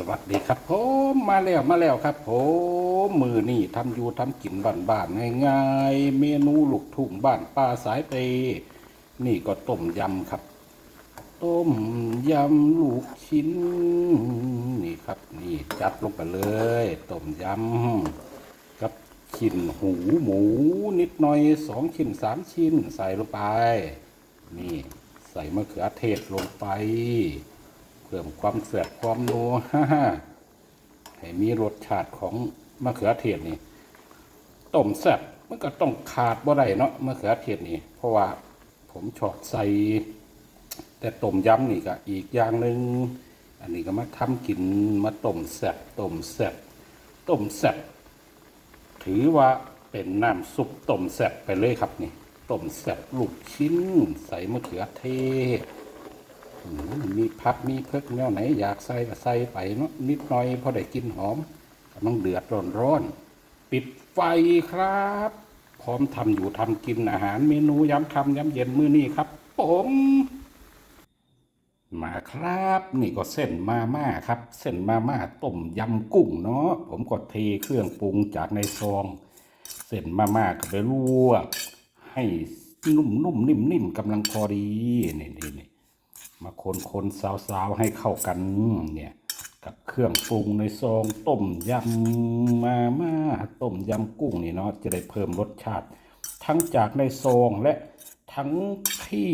สวัสดีครับผมมาแล้วมาแล้วครับผมมือนี่ทำอยู่ทำกินบ้านบ้านๆง่ายๆเมนูลูกทุ่งบ้านป้าสายเปย์นี่ก็ต้มยำครับ ต้มยำลูกชิ้น นี่ครับ นี่จัดลงไปเลย ต้มยำกับชิ้นหูหมูนิดหน่อยสองชิ้นสามชิ้นใส่ลงไป นี่ ใส่มะเขือเทศลงไป เพิ่มความแสบความนัวให้มีรสชาติของมะเขือเทศนี่ต้มแซ่บมันก็ต้องขาดบ่ได้เนาะมะเขือเทศนี่เพราะว่าผมชอบใส่ แต่ต้มยำนี่ก็อีกอย่างหนึ่งอันนี้ก็มาทำกินมาต้มแซ่บต้มแซ่บต้มแซ่บถือว่าเป็นน้ำซุปต้มแซ่บไปเลยครับนี่ต้มแซ่บลูกชิ้น ใส่มะเขือเทศ มีพักมีเพิกแนวไหน อยากใส่ก็ใส่ไปเนาะนิดหน่อยพอได้กินหอมกำลังเดือดร้อนร้อนปิดไฟครับ พร้อมทำอยู่ทำกินอาหารเมนูย้ำคำย้ำเย็นมื้อนี้ครับผมมาครับนี่ก็เส้นมาม่าครับ เส้นมาม่าต้มยำกุ้งเนาะผมก็เทเครื่องปรุงจากในซอง เส้นมาม่าก็ไปลวกให้นุ่มๆนิ่มๆกำลังพอดีนี่นี่นี่ มาคนคนๆสาวๆให้เข้ากันเนี่ยกับเครื่องปรุงในซองต้มยำมาม่าต้มยำกุ้งนี่เนาะจะได้เพิ่มรสชาติ ทั้งจากในซองและทั้งที่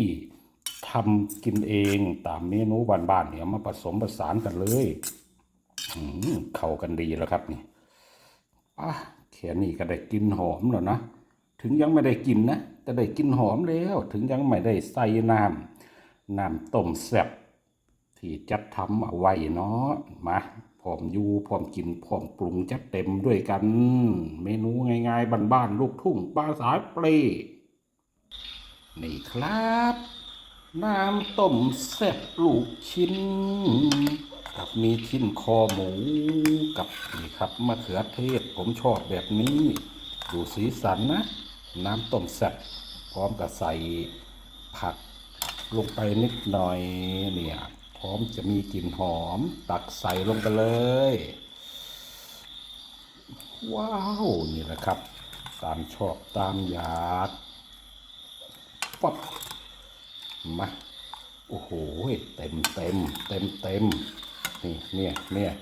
ทำกินเองตามเมนูบ้านๆเนี่ยมาผสมผสานกันเลยเข้ากันดีแล้วครับนี่อะแค่นี้ก็ได้กลินหอมแล้วนะ ถึงยังไม่ได้กินนะแต่ได้กลินหอมแล้ว ถึงยังไม่ได้ใส่น้ำ น้ำต้มแซ่บที่จัดทำเอาไว้เนาะมาพร้อมอยู่พร้อมกินพร้อมปรุงจัดเต็มด้วยกัน เมนูง่ายๆบ้านๆลูกทุ่งปลาสายเปรย์นี่ครับ น้ำต้มแซ่บลูกชิ้น กับมีชิ้นคอหมูกับนี่ครับมะเขือเทศผมชอบแบบนี้ดูสีสันนะ น้ำต้มแซ่บพร้อมกับใส่ผัก ลงไปนิดหน่อยเนี่ยพร้อมจะมีกลิ่นหอม ตักใส่ลงไปเลย ว้าว นี่แหละครับ ตามชอบตามอยากปั๊บมาโอ้โหเต็มเต็มเต็มเต็มนี่เนี่ยเนี่ย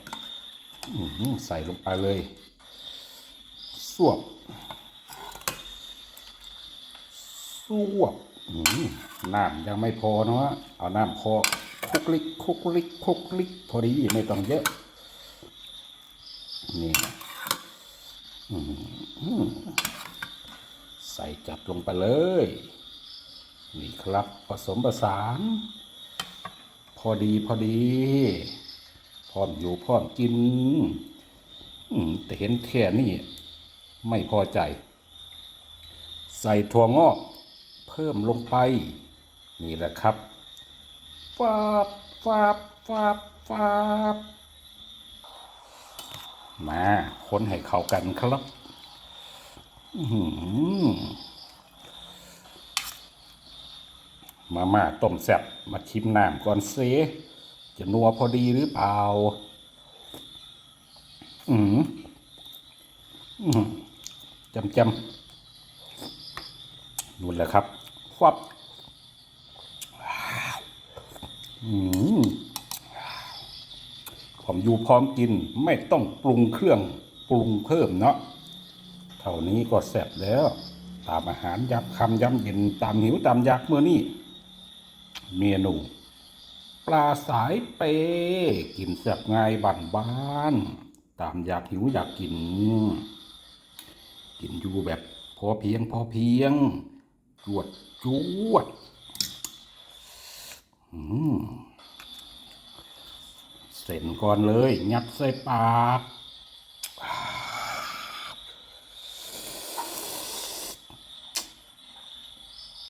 ใส่ลงไปเลยสวบสวบอืม น้ำยังไม่พอเนาะเอาน้ำพอคลุกลิกคลุกลิกคลุกลิกพอดีไม่ต้องเยอะ นี่ใส่จัดลงไปเลย นี่ครับผสมประสาน พอดีพอดี พร้อมอยู่พร้อมกินแต่เห็นแค่นี้ไม่พอใจ ใส่ถั่วงอก เพิ่มลงไป นี่แหละครับฟาบฟาบฟาบฟาบมาคนให้เข้ากันครับมาม่าต้มแซ่บมาชิมน้ำก่อนเซจะนัวพอดีหรือเปล่า อืมอืมจำจำนู่นแหละครับ ฟับอืมผมอยู่พร้อมกินไม่ต้องปรุงเครื่องปรุงเพิ่มเนาะเท่านี้ก็แซ่บแล้ว ตามอาหารยับคำย้ำเย็นตามหิวตามอยากเมื่อนี้เมนู ปลาสายเปกินแซ่บง่ายบ้านบ้านตามอยากหิวอยากกิน กินอยู่แบบพอเพียงพอเพียง จวดจวดเสร็จก่อนเลย งัดใส่ปาก